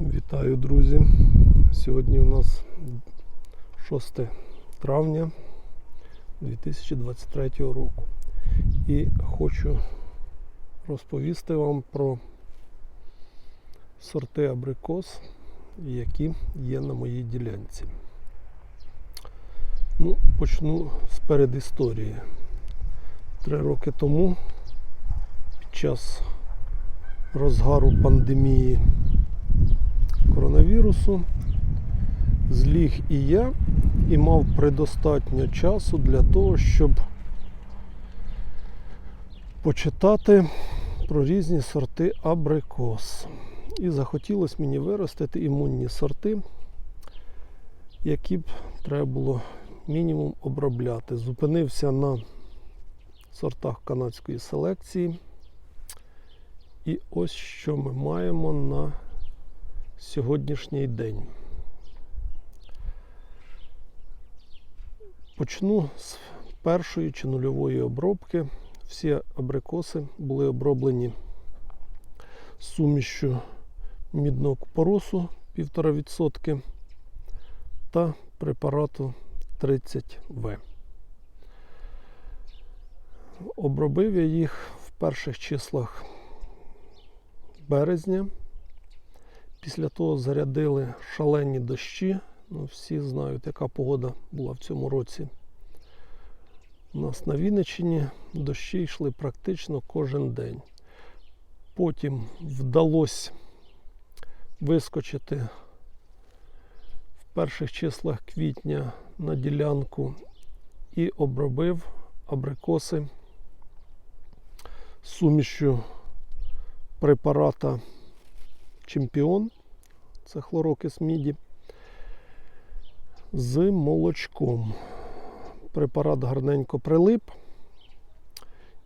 Вітаю, друзі! Сьогодні у нас 6 травня 2023 року. І хочу розповісти вам про сорти абрикос, які є на моїй ділянці. Ну, почну з передісторії. Три роки тому, під час розгару пандемії коронавірусу, зліг і я і мав предостатньо часу для того, щоб почитати про різні сорти абрикос. І захотілося мені виростити імунні сорти, які б треба було мінімум обробляти. Зупинився на сортах канадської селекції. І ось що ми маємо на сьогоднішній день. Почну з першої чи нульової обробки. Всі абрикоси були оброблені сумішю мідного купоросу 1,5% та препарату 30В. Обробив я їх в перших числах березня. Після того зарядили шалені дощі. Ну, всі знають, яка погода була в цьому році. У нас на Вінниччині дощі йшли практично кожен день. Потім вдалося вискочити в перших числах квітня на ділянку і обробив абрикоси сумішю препарата Чемпіон, це хлорокис міді, з молочком. Препарат гарненько прилип.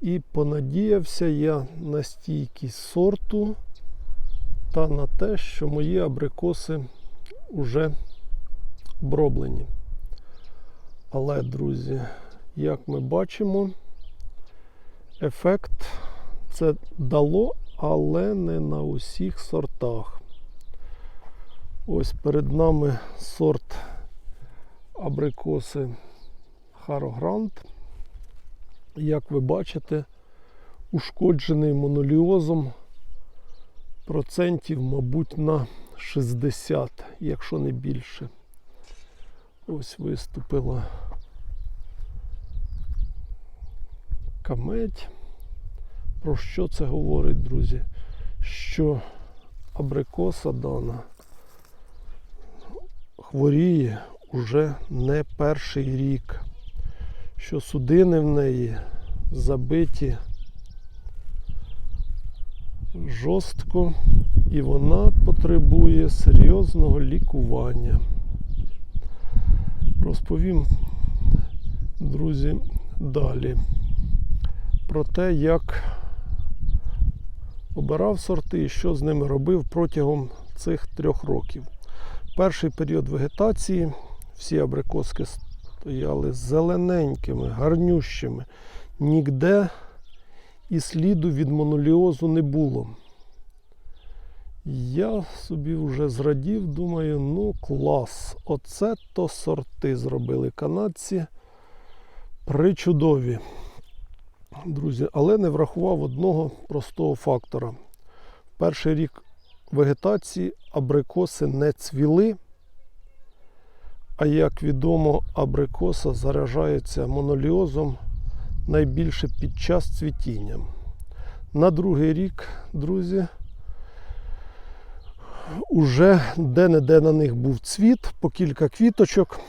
І понадіявся я на стійкість сорту та на те, що мої абрикоси вже оброблені. Але, друзі, як ми бачимо, ефект це дало, але не на усіх сортах. Ось перед нами сорт абрикоси Харогрант. Як ви бачите, ушкоджений моноліозом процентів, мабуть, на 60, якщо не більше. Ось виступила камедь. Про що це говорить, друзі? Що абрикоса дана хворіє уже не перший рік, що судини в неї забиті жорстко і вона потребує серйозного лікування. Розповім, друзі, далі про те, як обирав сорти і що з ними робив протягом цих трьох років. Перший період вегетації всі абрикоски стояли зелененькими, гарнющими. Нігде і сліду від моноліозу не було. Я собі вже зрадів, думаю, ну клас, оце то сорти зробили канадці. Причудові друзі, але не врахував одного простого фактора. Перший рік вегетації абрикоси не цвіли, а як відомо, абрикоса заражається моноліозом найбільше під час цвітіння. На другий рік, друзі, уже де-не-де на них був цвіт, по кілька квіточок,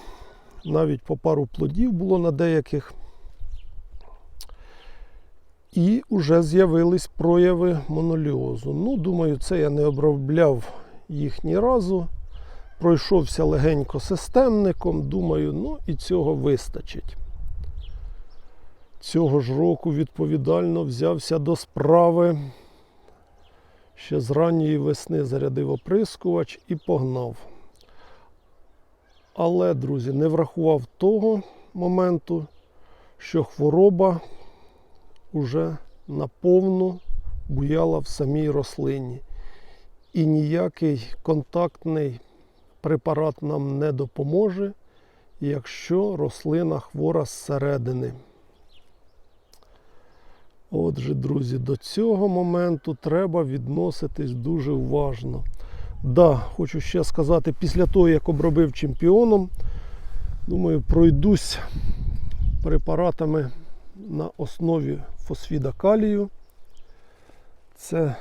навіть по пару плодів було на деяких. І вже з'явились прояви моноліозу. Ну, думаю, це я не обробляв їх ні разу. Пройшовся легенько системником. Думаю, ну і цього вистачить. Цього ж року відповідально взявся до справи. Ще з ранньої весни зарядив оприскувач і погнав. Але, друзі, не врахував того моменту, що хвороба уже наповну буяла в самій рослині. І ніякий контактний препарат нам не допоможе, якщо рослина хвора зсередини. Отже, друзі, до цього моменту треба відноситись дуже уважно. Да, хочу ще сказати, після того, як обробив чемпіоном, думаю, пройдусь препаратами на основі фосфіда калію. Це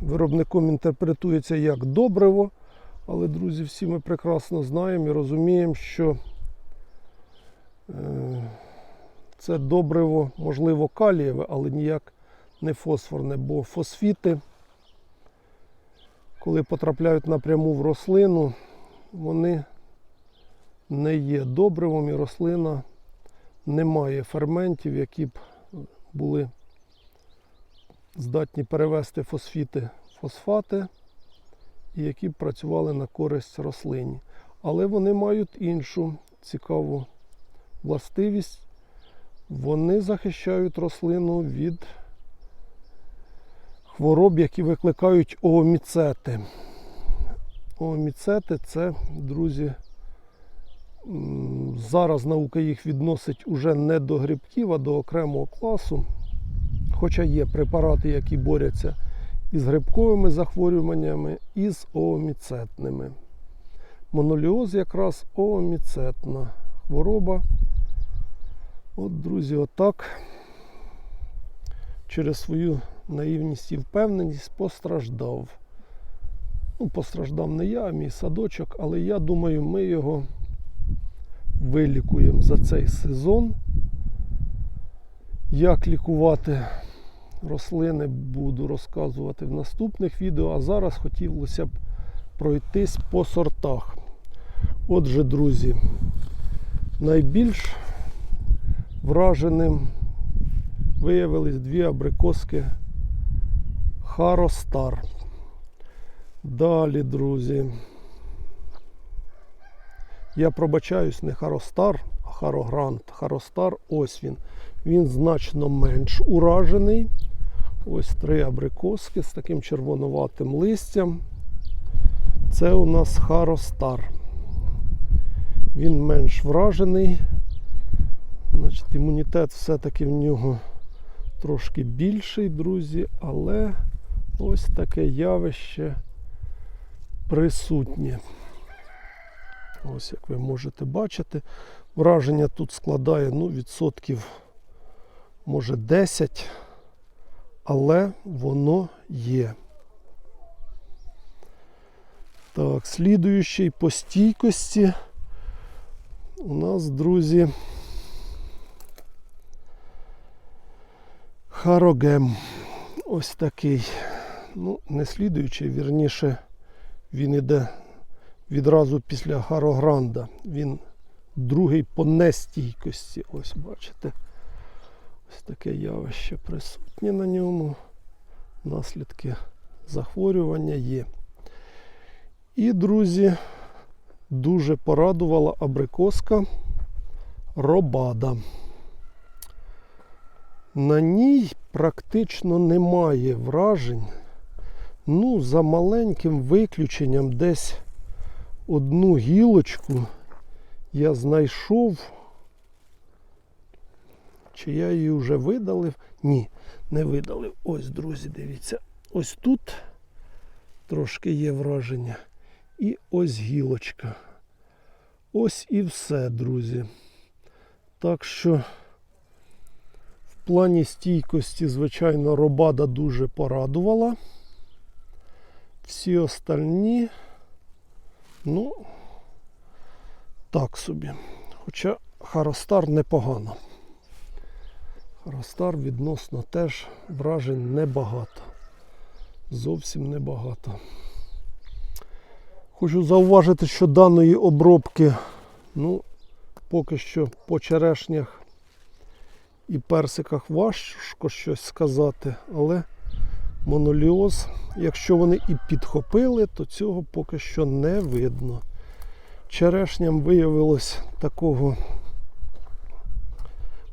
виробником інтерпретується як добриво, але, друзі, всі ми прекрасно знаємо і розуміємо, що е, це добриво, можливо, калієве, але ніяк не фосфорне, бо фосфіти, коли потрапляють напряму в рослину, вони не є добривом і рослина не має ферментів, які б були здатні перевести фосфіти фосфати, і які працювали на користь рослині. Але вони мають іншу цікаву властивість. Вони захищають рослину від хвороб, які викликають ооміцети. Ооміцети це, друзі, зараз наука їх відносить уже не до грибків, а до окремого класу. Хоча є препарати, які борються із грибковими захворюваннями, і з ооміцетними. Моноліоз якраз ооміцетна хвороба. От, друзі, отак через свою наївність і впевненість постраждав. Ну, постраждав не я, а мій садочок, але я думаю, ми його вилікуємо за цей сезон. Як лікувати рослини, буду розказувати в наступних відео, а зараз хотілося б пройтись по сортах. Отже, друзі, найбільш враженим виявились дві абрикоски Харостар. Далі, друзі. Я пробачаюсь не Харостар, а Харогрант. Харостар ось він. Він значно менш уражений. Ось три абрикоски з таким червонуватим листям. Це у нас Харостар. Він менш вражений. Значить, імунітет все-таки в нього трошки більший, друзі, але ось таке явище присутнє. Ось як ви можете бачити, враження тут складає ну, відсотків, може 10, але воно є. Так, слідуючий по стійкості у нас, друзі, Харогем. Ось такий. Ну, не слідуючий, вірніше, він іде відразу після Гарогранда. Він другий по нестійкості. Ось бачите. Ось таке явище присутнє на ньому. Наслідки захворювання є. І, друзі, дуже порадувала абрикоска Робада. На ній практично немає вражень. Ну, за маленьким виключенням десь одну гілочку я знайшов. Чи я її вже видалив? Ні, не видалив. Ось, друзі, дивіться. Ось тут трошки є враження. І ось гілочка. Ось і все, друзі. Так що в плані стійкості, звичайно, робада дуже порадувала. Всі остальні, ну, так собі. Хоча Харостар непогано. Харостар відносно теж вражень небагато. Зовсім небагато. Хочу зауважити, що даної обробки, ну, поки що по черешнях і персиках важко щось сказати, але моноліоз, якщо вони і підхопили, то цього поки що не видно. Черешням виявилось такого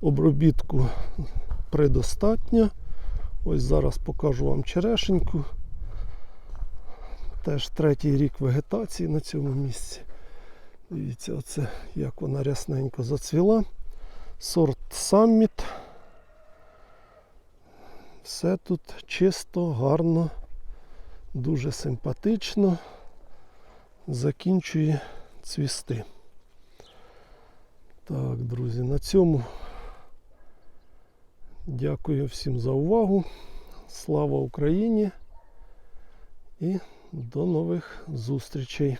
обробітку предостатньо. Ось зараз покажу вам черешеньку. теж третій рік вегетації на цьому місці. Дивіться, оце як вона рясненько зацвіла. Сорт Самміт. Все тут чисто, гарно, дуже симпатично. Закінчує цвісти. Так, друзі, на цьому дякую всім за увагу. Слава Україні і до нових зустрічей.